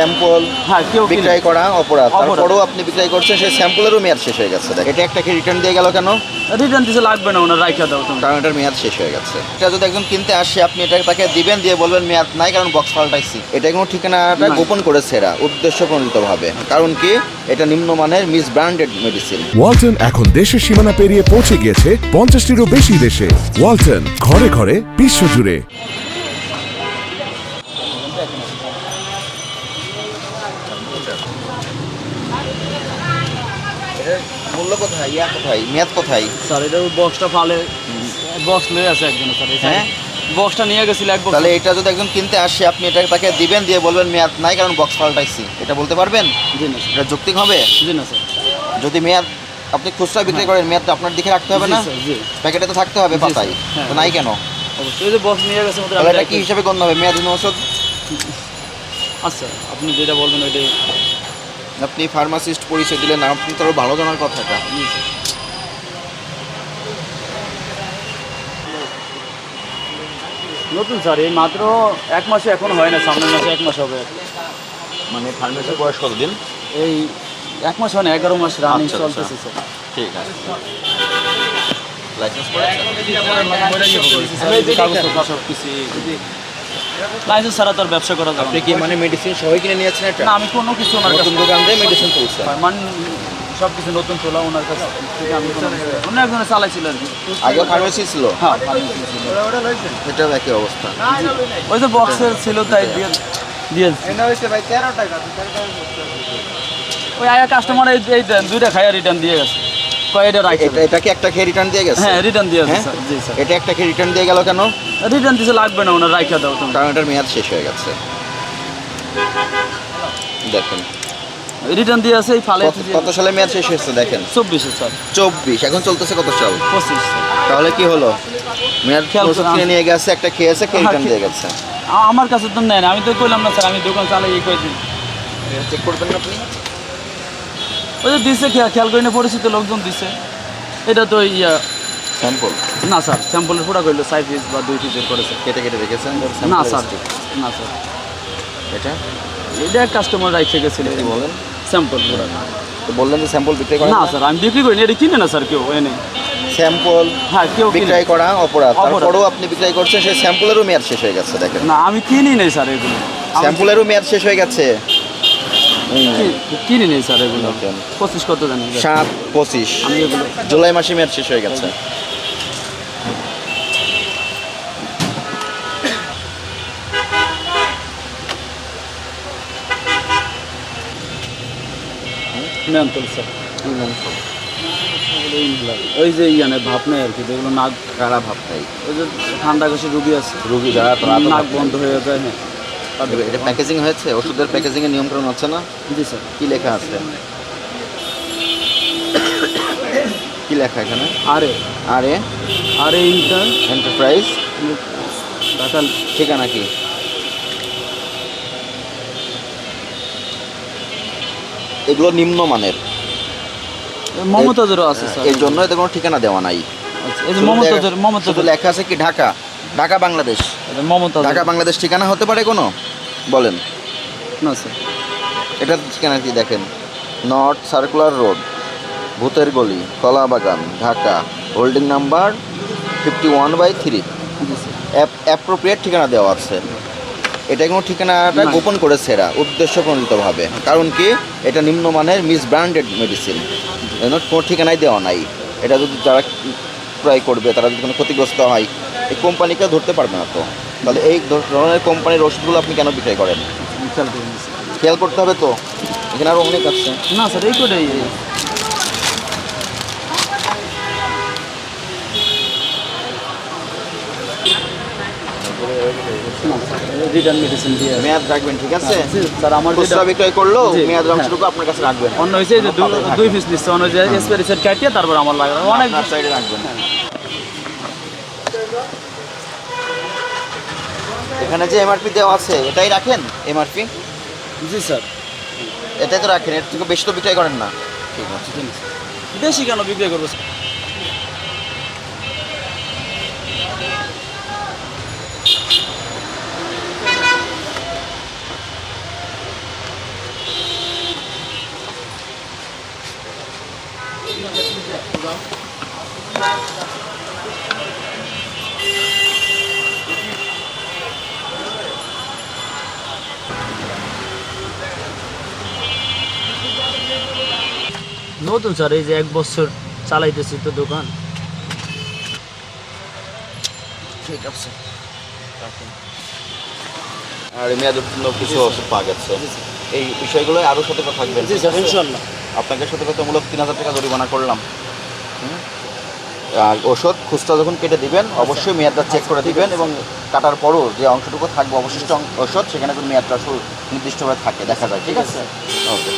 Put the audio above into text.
Sample হ্যাঁ বিক্রয় করা অপরাধ। তারপরেও আপনি বিক্রয় করছেন সেই স্যাম্পলেরও মেয়াদ শেষ হয়ে গেছে। এটা একটা কি রিটার্ন দিয়ে গেল কেন? রিটার্ন দিতে লাগবে না ওনার রাইখা দাও কারণ এটার মেয়াদ শেষ হয়ে গেছে। এটা যদি একজন কিনতে আসে আপনি এটা তাকে দিবেন দিয়ে বলবেন মেয়াদ নাই কারণ বক্স পাল্টাইছি এটা কোনো ঠিকানাটা গোপন করেছে এরা উদ্দেশ্য কারণ কি? এটা নিম্নমানের মিস ব্র্যান্ডেড মেডিসিন ওয়ালটন এখন দেশের সীমানা পেরিয়ে পৌঁছে গিয়েছে পঞ্চাশটিরও বেশি দেশে। ওয়ালটন ঘরে ঘরে বিশ্বজুড়ে। এটার মূল্য কোথায়? ইয়া কোথায়? মেয়াদ কোথায়? স্যার এটা বক্সটা ফালে বক্স লয়ে আছে একজন স্যার। হ্যাঁ? বক্সটা নিয়ে গেছিল এক বক্স তাহলে এটা যদি একজন কিনতে আসে আপনি এটা তাকে দিবেন দিয়ে বলবেন মেয়াদ নাই কারণ বক্স পাল্টাইছি। এটা বলতে পারবেন? জি না এটা যৌক্তিক হবে? জি না স্যার। যদি মেয়াদ আপনি খুচরা বিক্রি করেন মেয়াদটা আপনার দিকে রাখতে হবে না? জি। প্যাকেটে তো থাকতে হবে পাতায়। হ্যাঁ। তো নাই কেন? অবশ্যই বক্স নিয়ে গেছে তাহলে এটা কি হিসাবে গণ্য হবে? মেয়াদীন ঔষধ আচ্ছা আপনি যেটা বলবেন ওইটাই। আপনি ফার্মাসিস্ট পরিচয় দিলেন না আপনি তো আরও ভালো জানার কথাটা নতুন স্যার এই মাত্র এক মাসে এখন হয় না সামনের মাসে এক মাস হবে মানে ফার্মেসির বয়স কতদিন এই এক মাস হয় না এগারো মাস রানিং আচ্ছা, আচ্ছা। চলতেছে স্যার ঠিক আছে লাইসেন্স করেছেন কাগজপত্র সব কিছু লাইসেন্স ছাড়া তো আর ব্যবসা করা যাবে আপনি কি মানে মেডিসিন সবাই কিনে নিয়েছেন এটা? না আমি কোনো কিছু ওনার কাছে দোকান দিয়ে মেডিসিন তুলছেন? মানে সব কিছু নতুন তোলা ওনার কাছে থেকে আমি অন্য আগে ফার্মেসি ছিল? হ্যাঁ ছিল। এটাও একই অবস্থা। ওই যে বক্সের ছিল তাই দিয়ে ওই আয়া কাস্টমার এই এই দেন দুইটা খাইয়া রিটার্ন দিয়ে গেছে। কয় এটা এটাকে একটা খেয়ে রিটার্ন দিয়ে গেছে? হ্যাঁ রিটার্ন দিয়ে গেছে হ্যাঁ? স্যার জি স্যার এটা একটা খেয়ে রিটার্ন দিয়ে গেল কেন? রিটার্ন দিতে লাগবে না ওনার রাইখা দাও তুমি। কারণ এটার মেয়াদ শেষ হয়ে গেছে। দেখেন। রিটার্ন দিয়ে আছে এই ফালে কত- সালে মেয়াদ শেষ হয়েছে দেখেন? চব্বিশে স্যার চব্বিশ। এখন চলতেছে কত সাল? পঁচিশ তাহলে কি হলো? মেয়াদ কিনে নিয়ে গেছে একটা খেয়েছে খেয়ে হ্যাঁ, রিটার্ন দিয়ে গেছে। আমার কাছে তো নেয় না আমি তো কইলাম না স্যার আমি দোকান চালাই এই কয়েকদিন চেক করবেন আপনি? ওই যে দিছে খেয়াল করি না পরিচিত লোকজন দিছে। এটা তো ইয়া। স্যাম্পল? না স্যার স্যাম্পলের পুরা করল সাইড পিস বা দুই পিসের করেছে কেটে কেটে রেখেছেন না স্যার। না স্যার। এটা? এটা কাস্টমার রাইখে গেছিল বলেন? স্যাম্পল পুরা তো বললেন যে স্যাম্পল বিক্রি করেন না স্যার আমি বিক্রি করি না এটা কিনে না স্যার কেউ এনে। স্যাম্পল হ্যাঁ কেউ কিনে। বিক্রয় করা অপরাধ। তারপরেও আপনি বিক্রয় করছেন সেই স্যাম্পলেরও মেয়াদ শেষ হয়ে গেছে দেখেন। না আমি কিনি নেই স্যার এগুলো। স্যাম্পলেরও মেয়াদ শেষ হয়ে গেছে। কিনি নেই স্যার এগুলো? পঁচিশ কত জানি? সাত পঁচিশ। আমি এগুলো জুলাই মাসে মেয়াদ শেষ হয়ে গেছে। মেন্টল স্যার ওই যে ইয়ানে ভাব নেই আর কি যেগুলো নাক কারা ভাব তাই ওই যে ঠান্ডা কাশি রুগী আছে। রুগী যারা নাক বন্ধ হয়ে যায় হ্যাঁ। এটা প্যাকেজিং হয়েছে ওষুধের নিয়মকানুন আছে না? জি স্যার। কি লেখা আছে? কি লেখা এখানে? আরে আরে আরে ইন্টার এন্টারপ্রাইজ ঢাকা ঠিকানা কি? এগুলো নিম্নমানের। মমতাজেরও আছে স্যার। এর জন্য এতে কোনো ঠিকানা দেওয়া নাই। আচ্ছা, মমতাজের মমতাজের লেখা আছে কি ঢাকা? ঢাকা বাংলাদেশ। মমতাজ ঢাকা বাংলাদেশ ঠিকানা হতে পারে কোনো? বলেন। না স্যার। এটা ঠিকানা কি দেখেন? নর্থ সার্কুলার রোড ভূতের গলি Kalabagan Dhaka. Holding number fifty one by three appropriate ঠিকানা দেওয়া আছে। এটা কোনো ঠিকানাটা গোপন করেছে এরা উদ্দেশ্য প্রণোদিতভাবে কারণ কি? এটা নিম্নমানের মিস ব্র্যান্ডেড মেডিসিন কোনো ঠিকানায় দেওয়া নাই। এটা যদি যারা ক্রয় করবে তারা যদি কোনো ক্ষতিগ্রস্ত হয় এই কোম্পানিকে ধরতে পারবে না তো। তাহলে এই ধরনের কোম্পানির ওষুধগুলো আপনি কেন বিক্রয় করেন? খেয়াল করতে হবে তো। এখানে আরও অনেক আছে। না স্যার এই কোটাই। রিটার্ন মেডিসিন দিয়ে মেয়াদ রাখবেন ঠিক আছে? স্যার আমার খুচরা বিক্রয় করলেও জি, মেয়াদ হ্যাঁ। অংশটুকু আপনার কাছে রাখবেন। অন্য হয়েছে যে দুই পিস নিচ্ছে অন্য যে এসপেরিসের কাটিয়ে তারপর আমার লাগে অনেক সাইডে রাখবেন। এখানে যে এমআরপি দেওয়া আছে এটাই রাখেন? এমআরপি জি স্যার। এটাই তো রাখেন এর থেকে বেশি তো বিক্রয় করেন না। ঠিক আছে। বেশি কেন বিক্রয় করব স্যার? নতুন স্যার এই যে এক বছর চালাইতেছি তো দোকান। ঠিক আছে। আর মেয়াদ উত্তীর্ণ কিছু ওষুধ পাওয়া গেছে এই বিষয়গুলো আরও সতর্ক থাকবেন। জি স্যার ইনশাল্লাহ আপনাকে সতর্কতামূলক তিন হাজার টাকা জরিমানা করলাম। আর ওষুধ খুচরা যখন কেটে দিবেন অবশ্যই মেয়াদটা চেক করে দিবেন এবং কাটার পরও যে অংশটুকু থাকবে অবশিষ্ট ওষুধ সেখানে কোনো মেয়াদটা আসলে নির্দিষ্টভাবে থাকে দেখা যায়। ঠিক আছে ওকে